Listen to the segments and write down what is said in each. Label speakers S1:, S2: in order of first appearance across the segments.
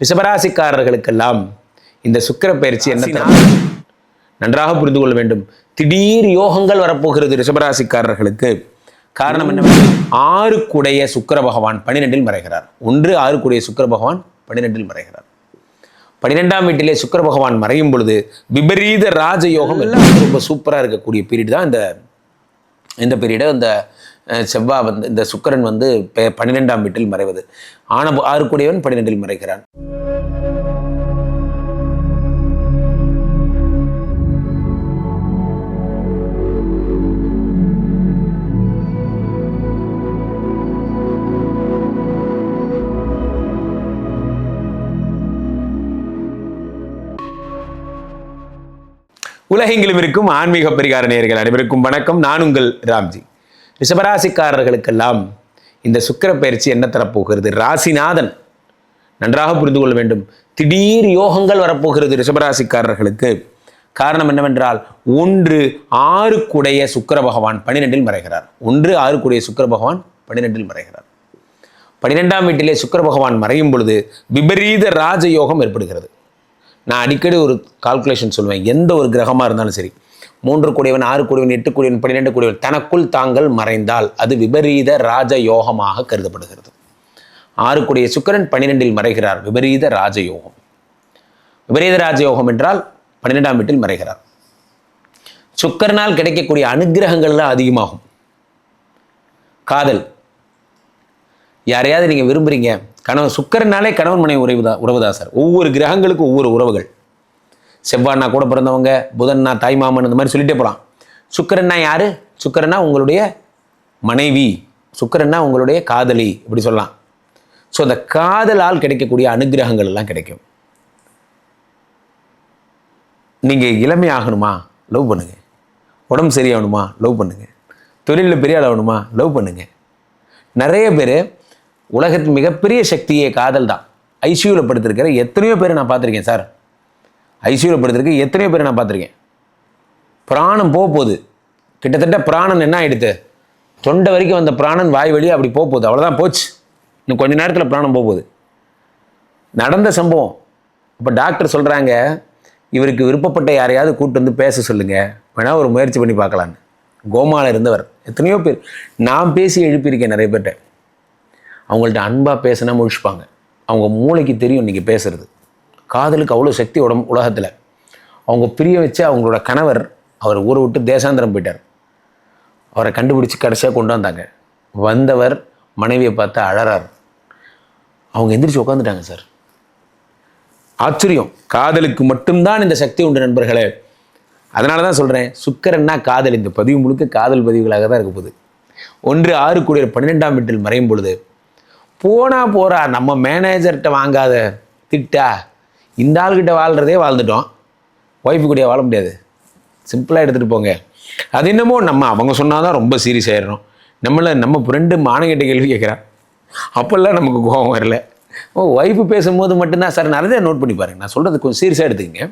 S1: ரிஷபராசிக்காரர்களுக்கெல்லாம் இந்த சுக்கிர பயிற்சி என்ன நன்றாக புரிந்து கொள்ள வேண்டும். திடீர் யோகங்கள் வரப்போகிறது ரிஷபராசிக்காரர்களுக்கு. காரணம் என்னவென்றால் ஆறுக்குடைய சுக்கர பகவான் பன்னிரெண்டில் மறைகிறார். ஒன்று ஆறுக்குடைய சுக்கர பகவான் பன்னிரெண்டில் மறைகிறார். பன்னிரெண்டாம் வீட்டிலே சுக்கர பகவான் மறையும் பொழுது விபரீத ராஜயோகம் எல்லாம் ரொம்ப சூப்பராக இருக்கக்கூடிய பீரியட் தான் இந்த இந்த பீரியடு அந்த செவ்வா செவ்வாய் வந்து இந்த சுக்கரன் வந்து பன்னிரெண்டாம் வீட்டில் மறைவது. ஆன ஆறுக்குடையவன் பன்னிரெண்டில் மறைகிறான். உலகெங்கிலும் இருக்கும் ஆன்மீக பரிகார நேயர்கள் அனைவருக்கும் வணக்கம். நான் உங்கள் ராம்ஜி. ரிஷபராசிக்காரர்களுக்கெல்லாம் இந்த சுக்கிர பயிற்சி என்ன தரப்போகிறது? ராசிநாதன். நன்றாக புரிந்து கொள்ள வேண்டும். திடீர் யோகங்கள் வரப்போகிறது ரிஷபராசிக்காரர்களுக்கு. காரணம் என்னவென்றால் ஒன்று ஆறுக்குடைய சுக்கர பகவான் பன்னிரெண்டில் மறைகிறார். ஒன்று ஆறுக்குடைய சுக்கர பகவான் பன்னிரெண்டில் மறைகிறார். பன்னிரெண்டாம் வீட்டிலே சுக்கர பகவான் மறையும் பொழுது விபரீத ராஜயோகம் ஏற்படுகிறது. நான் அடிக்கடி ஒரு கால்குலேஷன் சொல்லுவேன் எந்த ஒரு கிரகமாக இருந்தாலும் சரி. மூன்று கூடியவன் ஆறு கூடியவன் எட்டு கூடியவன் பன்னிரெண்டு கூடியவன் தனக்குள் தாங்கள் மறைந்தால் அது விபரீத ராஜயோகமாக கருதப்படுகிறது. ஆறு கூடிய சுக்கரன் பன்னிரெண்டில் மறைகிறார் விபரீத ராஜயோகம். விபரீத ராஜயோகம் என்றால் பன்னிரெண்டாம் வீட்டில் மறைகிறார். சுக்கரனால் கிடைக்கக்கூடிய அனுகிரகங்கள்லாம் அதிகமாகும். காதல். யாரையாவது நீங்கள் விரும்புறீங்க கணவன் சுக்கரனாலே கணவன் மனைவி உறவுதா உறவுதா சார்? ஒவ்வொரு கிரகங்களுக்கும் ஒவ்வொரு உறவுகள். செவ்வாய்னா கூட பிறந்தவங்க புதன்னா தாய் மாமன் இந்த மாதிரி சொல்லிட்டே போகலாம் சுக்கரன்னா யாரு? சுக்கரன்னா உங்களுடைய மனைவி. சுக்கரன்னா உங்களுடைய காதலி இப்படி சொல்லலாம். ஸோ அந்த காதலால் கிடைக்கக்கூடிய அனுக்கிரகங்கள் எல்லாம் கிடைக்கும். நீங்கள் இளமையாகணுமா லவ் பண்ணுங்க. உடம்பு சரியாகணுமா? லவ் பண்ணுங்க. தொழிலில் பெரிய ஆகணுமா? லவ் பண்ணுங்க. நிறைய பேர் உலகத்தின் மிகப்பெரிய சக்தியே காதல் தான். ஐசியூவில் படுத்திருக்கிற எத்தனையோ பேர் நான் பார்த்துருக்கேன் சார். ஐசியூவில் படுத்திருக்கு. எத்தனையோ பேர் நான் பார்த்துருக்கேன். பிராணம் போக போகுது கிட்டத்தட்ட பிராணன் என்ன ஆகிடுது தொண்டை வரைக்கும் வந்த பிராணன் வாய் வழியாக அப்படி போக போகுது அவ்வளோதான் போச்சு. இன்னும் கொஞ்ச நேரத்தில் பிராணம் போக போகுது நடந்த சம்பவம். இப்போ டாக்டர் சொல்கிறாங்க இவருக்கு விருப்பப்பட்ட யாரையாவது கூட்டு வந்து பேச சொல்லுங்கள் வேணால் ஒரு முயற்சி பண்ணி பார்க்கலான்னு கோமால இருந்தவர். எத்தனையோ பேர். நான் பேசி எழுப்பியிருக்கேன் நிறைய பேர்கிட்ட. அவங்கள்ட்ட அன்பாக பேசினா முழிச்சுப்பாங்க. அவங்க மூளைக்கு தெரியும் நீங்கள் பேசுறது. காதலுக்கு அவ்வளோ சக்தி உடம்பு உலகத்தில். அவங்க பிரிய வச்சு அவங்களோட கணவர் அவர் ஊரை விட்டு தேசாந்திரம் போயிட்டார். அவரை கண்டுபிடிச்சி கடைசியாக கொண்டு வந்தாங்க. வந்தவர் மனைவியை பார்த்து அழறார். அவங்க எந்திரிச்சு உட்காந்துட்டாங்க சார். ஆச்சரியம். காதலுக்கு மட்டும்தான் இந்த சக்தி உண்டு நண்பர்களே. அதனால தான் சொல்கிறேன் சுக்கரன்னா காதல். இந்த பதிவு முழுக்க காதல் பதிவுகளாக தான் இருக்க போகுது. ஒன்று ஆறு கூடிய பன்னிரெண்டாம் வீட்டில் மறையும் பொழுது போனால் போகிறா நம்ம மேனேஜர்கிட்ட வாங்காத. திட்டா இந்த ஆள்கிட்ட வாழ்கிறதே வாழ்ந்துட்டோம். ஒய்ஃபு கூடயே வாழ முடியாது. சிம்பிளாக எடுத்துகிட்டு போங்க. அது என்னமோ நம்ம அவங்க சொன்னால் தான் ரொம்ப சீரியஸ் ஆயிடுறோம். நம்மளை நம்ம ஃப்ரெண்டு மானங்கிட்ட கேள்வி கேட்குறான் அப்போல்லாம் நமக்கு கோபம் வரல. ஓ ஒய்ஃபு பேசும்போது மட்டும்தான் சார் நிறைய நோட் பண்ணி பாருங்கள் நான் சொல்கிறது கொஞ்சம் சீரியஸாக எடுத்துக்கங்க.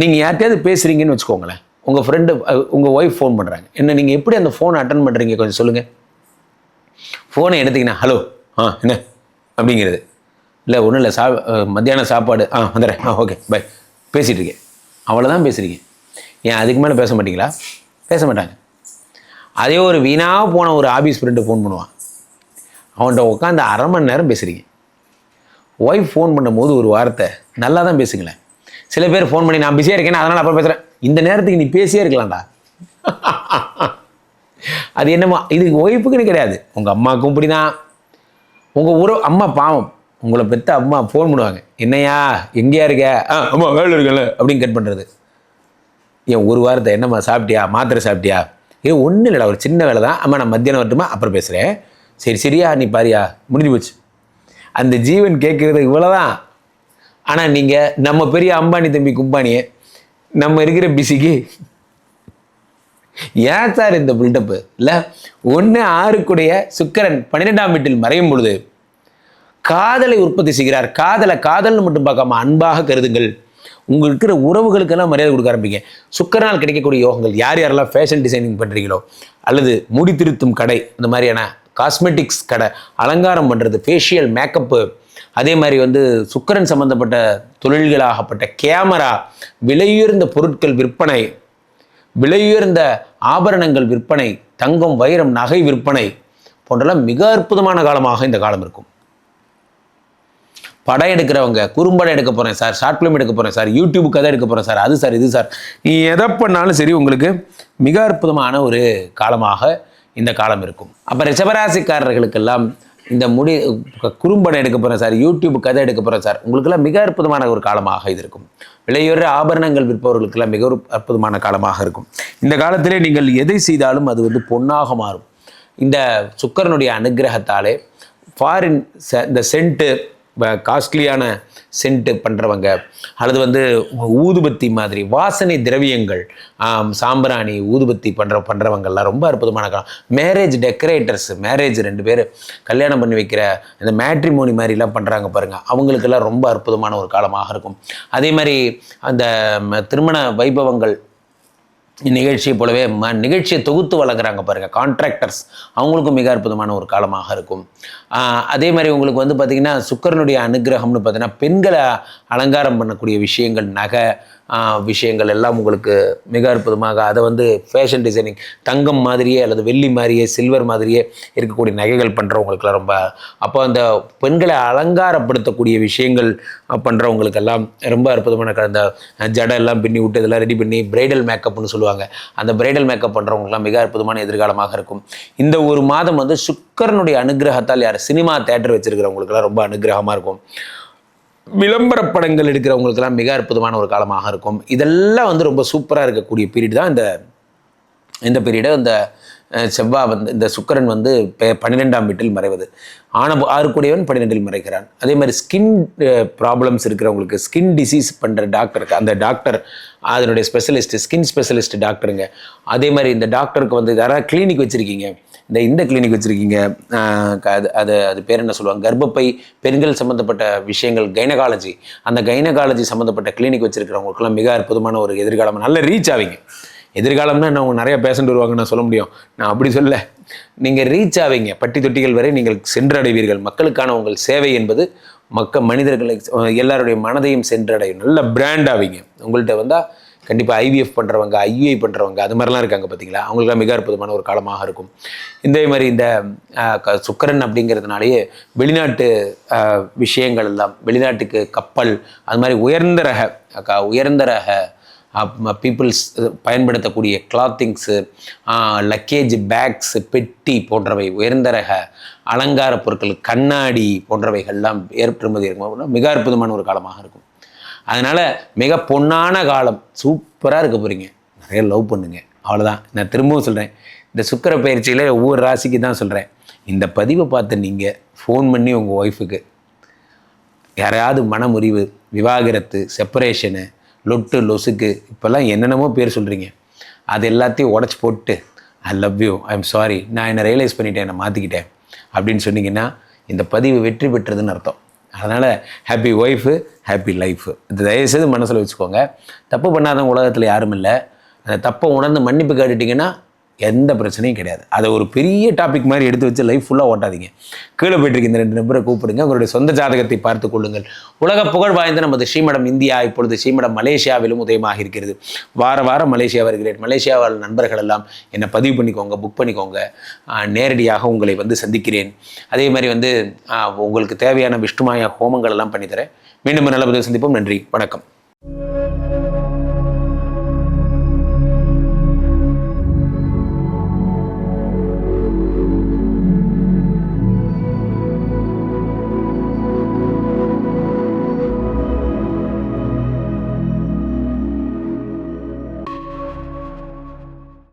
S1: நீங்கள் யார்கிட்டயாவது பேசுகிறீங்கன்னு வச்சுக்கோங்களேன். உங்கள் ஃப்ரெண்டு உங்கள் ஒய்ஃப் ஃபோன் பண்ணுறாங்க என்ன நீங்கள் எப்படி அந்த ஃபோனை அட்டன் பண்ணுறீங்க கொஞ்சம் சொல்லுங்கள் ஃபோனை எடுத்தீங்கன்னா ஹலோ ஆ என்ன? அப்படிங்கிறது. இல்லை ஒன்றும் இல்லை சா மத்தியானம் சாப்பாடு. ஆ வந்துடுறேன். ஆ ஓகே பை. பேசிகிட்டு இருக்கேன். அவ்வளோதான் பேசுகிறீங்க ஏன் அதுக்கு மேலே பேச மாட்டிங்களா? பேச மாட்டாங்க. அதே ஒரு வீணாக போன ஒரு ஆஃபீஸ் ஃப்ரெண்டு ஃபோன் பண்ணுவான். அவன்கிட்ட உட்காந்து அரை மணி நேரம் பேசுகிறீங்க ஒய்ஃப் ஃபோன் பண்ணும்போது ஒரு வார்த்தை நல்லா தான் பேசுங்களேன். சில பேர் ஃபோன் பண்ணி நான் பிஸியாக இருக்கேன் அதனால் அப்புறம் பேசுகிறேன் இந்த நேரத்துக்கு நீ பேசியே இருக்கலாம்டா. அது என்னம்மா இது ஒய்ஃபுக்குன்னு கிடையாது. உங்கள் அம்மாவுக்கும் இப்படி தான் உங்கள் உறவு அம்மா பாவம். உங்களை பெற்ற அம்மா ஃபோன் பண்ணுவாங்க. என்னையா? எங்கேயா இருக்க? ஆ அம்மா வேலை இருக்கல அப்படின்னு கட் பண்ணுறது ஏன் ஒரு வாரத்தை என்னம்மா சாப்பிட்டியா? மாத்திரை சாப்பிட்டியா? ஏ ஒன்றும் இல்லைடா ஒரு சின்ன வேலை தான். அம்மா நான் மத்தியானம் வரட்டுமா? அப்புறம் பேசுகிறேன் சரி சரியா? நீ பாரியா? முடிஞ்சு போச்சு. அந்த ஜீவன் கேட்குறது இவ்வளோதான் ஆனால் நீங்கள் நம்ம பெரிய அம்பானி தம்பி கும்பானியை நம்ம இருக்கிற பிஸிக்கு ஏன் சார் இந்த பில்டப்பு இல்லை ஒன்று ஆறுக்குடைய சுக்கரன் பன்னிரெண்டாம் வீட்டில் மறையும் பொழுது காதலை உற்பத்தி செய்கிறார். காதலை காதல்னு மட்டும் பார்க்காம அன்பாக கருதுங்கள். உங்களுக்கு இருக்கிற உறவுகளுக்கெல்லாம் மரியாதை கொடுக்க ஆரம்பிங்க. சுக்கரனால் கிடைக்கக்கூடிய யோகங்கள் யார் யாரெல்லாம் ஃபேஷன் டிசைனிங் பண்ணுறீங்களோ அல்லது முடி திருத்தும் கடை இந்த மாதிரியான காஸ்மெட்டிக்ஸ் கடை அலங்காரம் பண்ணுறது ஃபேஷியல் மேக்கப்பு அதே மாதிரி வந்து சுக்கரன் சம்பந்தப்பட்ட தொழில்களாகப்பட்ட கேமரா விலையுயர்ந்த பொருட்கள் விற்பனை விலையுயர்ந்த ஆபரணங்கள் விற்பனை தங்கம் வைரம் நகை விற்பனை போன்றெல்லாம் மிக அற்புதமான காலமாக இந்த காலம் இருக்கும். படம் எடுக்கிறவங்க குறும்படம் எடுக்க போகிறேன் சார் ஷார்ட் ஃபிலிம் எடுக்க போகிறேன் சார் யூடியூப் கதை எடுக்க போகிறேன் சார் அது சார் இது சார். நீ எதை பண்ணாலும் சரி உங்களுக்கு மிக அற்புதமான ஒரு காலமாக இந்த காலம் இருக்கும். அப்போ ரிஷபராசிக்காரர்களுக்கெல்லாம் இந்த முடி குறும்படம் எடுக்க போகிறேன் சார் யூடியூப் கதை எடுக்க போகிறேன் சார் உங்களுக்கெல்லாம் மிக அற்புதமான ஒரு காலமாக இது இருக்கும். விலையுற ஆபரணங்கள் விற்பவர்களுக்கெல்லாம் மிக ஒரு அற்புதமான காலமாக இருக்கும். இந்த காலத்திலே நீங்கள் எதை செய்தாலும் அது வந்து பொன்னாக மாறும். இந்த சுக்கரனுடைய அனுகிரகத்தாலே ஃபாரின் இந்த சென்ட்டு காஸ்ட்லியான சென்ட்டு பண்ணுறவங்க அல்லது வந்து ஊதுபத்தி மாதிரி வாசனை திரவியங்கள் சாம்பிராணி ஊதுபத்தி பண்ணுற பண்ணுறவங்கள்லாம் ரொம்ப அற்புதமான காலம் மேரேஜ் டெக்கரேட்டர்ஸ் மேரேஜ் ரெண்டு பேர் கல்யாணம் பண்ணி வைக்கிற இந்த மேட்ரிமோனி மாதிரிலாம் பண்ணுறாங்க பாருங்கள் அவங்களுக்கெல்லாம் ரொம்ப அற்புதமான ஒரு காலமாக இருக்கும். அதே மாதிரி அந்த திருமண வைபவங்கள் நிகழ்ச்சியை போலவே ம நிகழ்ச்சியை தொகுத்து வழங்குறாங்க பாருங்கள் கான்ட்ராக்டர்ஸ் அவங்களுக்கும் மிக அற்புதமான ஒரு காலமாக இருக்கும். அதே மாதிரி உங்களுக்கு வந்து பார்த்திங்கன்னா சுக்கரனுடைய அனுகிரகம்னு பார்த்தீங்கன்னா பெண்களை அலங்காரம் பண்ணக்கூடிய விஷயங்கள் நகை விஷயங்கள் எல்லாம் உங்களுக்கு மிக அற்புதமாக அதை வந்து ஃபேஷன் டிசைனிங் தங்கம் மாதிரியே அல்லது வெள்ளி மாதிரியே சில்வர் மாதிரியே இருக்கக்கூடிய நகைகள் பண்ணுறவங்களுக்குலாம் ரொம்ப அப்போ அந்த பெண்களை அலங்காரப்படுத்தக்கூடிய விஷயங்கள் பண்ணுறவங்களுக்கெல்லாம் ரொம்ப அற்புதமான அந்த ஜடை எல்லாம் பின்னி விட்டு இதெல்லாம் ரெடி பண்ணி பிரைடல் மேக்கப்னு சொல்லுவாங்க. அந்த பிரைடல் மேக்கப் பண்ணுறவங்களுக்குலாம் மிக அற்புதமான எதிர்காலமாக இருக்கும். இந்த ஒரு மாதம் வந்து சுக்கரனுடைய அனுகிரகத்தால் யார் சினிமா தேட்டர் வச்சிருக்கிறவங்களுக்கெல்லாம் ரொம்ப அனுகிரகமாக இருக்கும். விளம்பர படங்கள் எடுக்கிறவங்களுக்கெல்லாம் மிக அற்புதமான ஒரு காலமாக இருக்கும். இதெல்லாம் வந்து ரொம்ப சூப்பராக இருக்கக்கூடிய பீரியட் தான். இந்த இந்த பீரியடு இந்த செவ்வாய் வந்து இந்த சுக்கரன் வந்து பன்னிரெண்டாம் வீட்டில் மறைவது. ஆன ஆறுக்குடையவன் பன்னிரெண்டில் மறைக்கிறான் அதே மாதிரி ஸ்கின் ப்ராப்ளம்ஸ் இருக்கிறவங்களுக்கு ஸ்கின் டிசீஸ் பண்ணுற டாக்டருக்கு அந்த டாக்டர் அதனுடைய ஸ்பெஷலிஸ்ட்டு ஸ்கின் ஸ்பெஷலிஸ்ட் டாக்டருங்க. அதே மாதிரி இந்த டாக்டருக்கு வந்து யாராவது கிளினிக் வச்சுருக்கீங்க. இந்த இந்த கிளினிக் வச்சுருக்கீங்க. அது அது அது பேர் என்ன சொல்லுவாங்க? கர்ப்பப்பை பெண்கள் சம்மந்தப்பட்ட விஷயங்கள் கைனகாலஜி அந்த கைனகாலஜி சம்மந்தப்பட்ட கிளினிக் வச்சுருக்கிறவங்களுக்குலாம் மிக அற்புதமான ஒரு எதிர்காலம். நல்ல ரீச் ஆவீங்க. எதிர்காலம்னா நான் அவங்க நிறையா பேசண்ட் வருவாங்க நான் சொல்ல முடியும். நான் அப்படி சொல்ல நீங்கள் ரீச் ஆவீங்க. பட்டி தொட்டிகள் வரை நீங்கள் சென்றடைவீர்கள். மக்களுக்கான உங்கள் சேவை என்பது மக்க மனிதர்களை எல்லாருடைய மனதையும் சென்றடையும். நல்ல பிராண்ட் ஆவீங்க. உங்கள்கிட்ட வந்தால் கண்டிப்பாக ஐவிஎஃப் பண்ணுறவங்க ஐயுஐ பண்ணுறவங்க அது மாதிரிலாம் இருக்காங்க பார்த்தீங்களா அவங்களுக்குலாம் மிக அற்புதமான ஒரு காலமாக இருக்கும். இதே மாதிரி இந்த சுக்கரன் க- சுக்கிரன் அப்படிங்கிறதுனாலேயே வெளிநாட்டு விஷயங்கள் எல்லாம் வெளிநாட்டுக்கு கப்பல் அது மாதிரி உயர்ந்த ரக உயர்ந்த ரக பீப்புள்ஸ் பயன்படுத்தக்கூடிய கிளாத்திங்ஸு லக்கேஜ் பேக்ஸு பெட்டி போன்றவை உயர்ந்த ரக அலங்கார பொருட்கள் கண்ணாடி போன்றவைகள்லாம் ஏற்றுமதி இருக்கும் மிக அற்புதமான ஒரு காலமாக இருக்கும். அதனால் மிக பொன்னான காலம். சூப்பராக இருக்க போகிறீங்க நிறைய லவ் பண்ணுங்க. அவ்வளோதான் நான் திரும்பவும் சொல்கிறேன் இந்த சுக்கிர பயிற்சியில் ஒவ்வொரு ராசிக்கு தான் சொல்கிறேன் இந்த பதிவை பார்த்து நீங்கள் ஃபோன் பண்ணி உங்கள் ஒய்ஃபுக்கு யாரையாவது மனமுறிவு விவாகரத்து செப்பரேஷனு லொட்டு லொசுக்கு இப்போல்லாம் என்னென்னமோ பேர் சொல்கிறீங்க அது எல்லாத்தையும் உடச்சி போட்டு I love you I am sorry நான் என்னை ரியலைஸ் பண்ணிட்டேன். என்னை மாற்றிக்கிட்டேன் அப்படின்னு சொன்னீங்கன்னா இந்த பதிவு வெற்றி பெற்றதுன்னு அர்த்தம். அதனால் ஹாப்பி ஒய்ஃபு ஹாப்பி லைஃபு இது தயவுசெய்து மனசில் வச்சுக்கோங்க. தப்பு பண்ணாதவங்க உலகத்தில் யாரும் இல்லை. அந்த தப்பை உணர்ந்து மன்னிப்பு கேட்டுட்டிங்கன்னா எந்த பிரச்சனையும் கிடையாது. அதை ஒரு பெரிய டாபிக் மாதிரி எடுத்து வச்சு லைஃப் ஃபுல்லாக ஓட்டாதீங்க. கீழே போயிட்டு இந்த ரெண்டு நபரை கூப்பிடுங்க. உங்களுடைய சொந்த ஜாதகத்தை பார்த்து கொள்ளுங்கள். உலக புகழ் வாய்ந்த நமது ஸ்ரீமடம் இந்தியா இப்பொழுது ஸ்ரீமடம் மலேசியாவிலும் உதயமாக இருக்கிறது. வார வாரம் மலேசியா வருகிறேன் மலேசியாவில் நண்பர்கள் எல்லாம் என்னை பதிவு பண்ணிக்கோங்க புக் பண்ணிக்கோங்க. நேரடியாக உங்களை வந்து சந்திக்கிறேன். அதே மாதிரி வந்து உங்களுக்கு தேவையான விஷ்ணுமாய ஹோமங்கள் எல்லாம் பண்ணித்தரேன். மீண்டும் நல்லபடியாக நல்ல பதிவு சந்திப்போம். நன்றி. வணக்கம்.